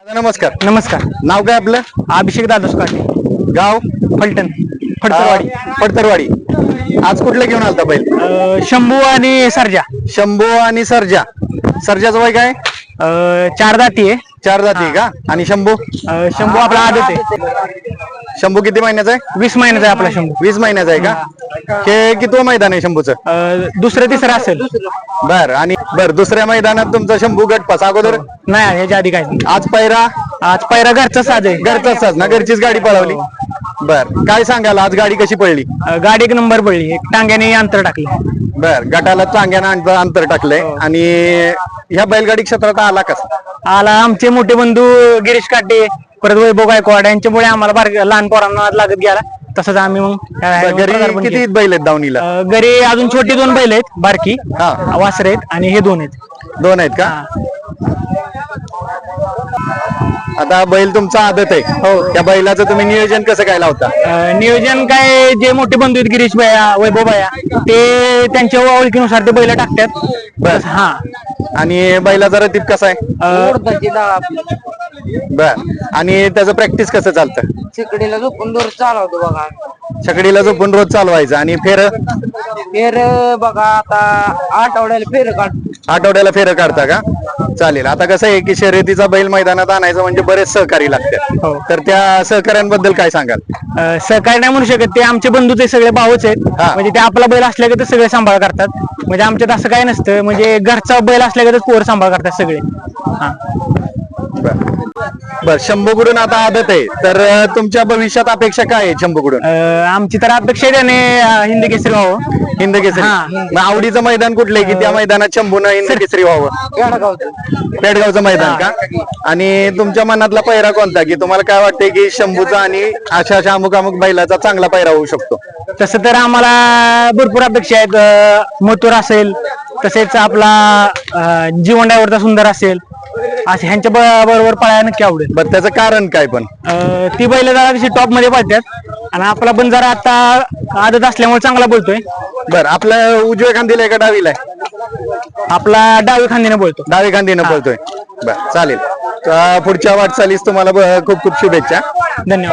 दादा, नमस्कार. नमस्कार. नाव काय आपलं? अभिषेक दादास काटे. गाव? फलटण. फडतरवाडी अं, पडतरवाडी आज कुठलं घेऊन आलता बैल? अं, शंभू आणि सर्जा. शंभू आणि सर्जा. सर्जाचं वय काय? अं, चार दाती आहे. चार जाती का? आणि शंभू? अं, शंभू आपला आदत आहे. शंभू किती महिन्याचा आहे? वीस महिन्याचा आहे आपला शंभू. वीस महिन्याचा आहे का? हे. किती मैदान आहे शंभूचं? अं, दुसरं तिसरं असेल. बर आणि बर दुसऱ्या मैदानात तुमचा शंभू गटपास अगोदर? नाही ह्याच्या आधी काय. आज पैरा? आज पहिला घरचा साध आहे. घरचाच साज ना घरचीच गाडी पळवली? बर काय सांगाल आज गाडी कशी पडली अं, गाडी एक नंबर पडली एक टांग्याने अंतर टाकलं. बर गटाला चांग्यानं अंतर- अंतर टाकलंय आणि ह्या बैलगाडी क्षेत्रात आला कसा? आला आमचे मोठे बंधू गिरीश काटे परत वैभव गायकवाड यांच्यामुळे आम्हाला बार लहान पोरांना नाद लागत गेला. तसंच आम्ही मग घरी पदार्पण किती केलं. बैल आहेत दावणीला? अं, घरी अजून छोटी दोन बैल आहेत बारकी हा. वासरे आहेत आणि हे दोन आहेत. दोन आहेत का? आता बैल तुमचा आदत आहे. हो त्या बैलाचं तुम्ही नियोजन कसं काय लावता? अं, नियोजन काय जे मोठे बंधू आहेत गिरीश भया वैभव भया ते त्यांच्या ओळखीनुसार ते बैल टाकतात. बस हा. आणि बैलाचा रतीब कसा आहे? अं, बर. आणि त्याचं प्रॅक्टिस कसं चालतं? चिकडीला झोपून दूर चालवतो बघा. छकडीला झोपून रोज चालवायचं. आणि फेर? फेर बघा आता आठवड्याला फेर काढ आठवड्याला फेर काढता का? चालेल. आता कसं आहे की शर्यतीचा बैल मैदानात आणायचं म्हणजे बरेच सहकारी लागतात. हो. तर त्या सहकार्यांबद्दल काय सांगाल? अं, सहकारी नाही म्हणू शकत. ते आमचे बंधू ते सगळे भाऊच आहेत. हा. म्हणजे ते आपला बैल असल्या ते सगळे सांभाळ करतात. म्हणजे आमच्यात असं काय नसतं. म्हणजे घरचा बैल असल्यागतच पोर सांभाळ करतात सगळे. हा. बर शंभूकडून आता आदत आहे. तर अं, तुमच्या भविष्यात अपेक्षा काय आहे शंभूकडून? अं, आमची तर अपेक्षा आहे त्याने अं, हिंद केसरी व्हावं. हिंद केसरी. हा. मग आवडीचं मैदान कुठलं आहे की त्या मैदानात शंभून हिंद केसरी व्हावं? पेडगावचं. मैदान का? आणि तुमच्या मनातला पैरा कोणता? की तुम्हाला काय वाटतंय की शंभूचा आणि अशा अशा अमुक अमुक बैलाचा चांगला पैरा होऊ शकतो? तसं तर आम्हाला भरपूर अपेक्षा आहेत. अं, मथुर असेल तसेच आपला जीवन डायव्हरचा सुंदर असेल. असे ह्यांच्या ब- बरोबर पळायला नक्की आवडेल. बरं त्याचं कारण काय पण? अं, ती बैल जरा तशी टॉपमध्ये पळतात. आणि आपला पण जरा आता आदत असल्यामुळे चांगला बोलतोय. बर आपल्या उजव्या खांदीला आहे का डावीला आहे? आपला डावी खांदीने बोलतो. डावी खांदीनं पळतोय बर चालेल. तर पुढच्या वाटचालीस तुम्हाला ब- खूप खूप शुभेच्छा. धन्यवाद.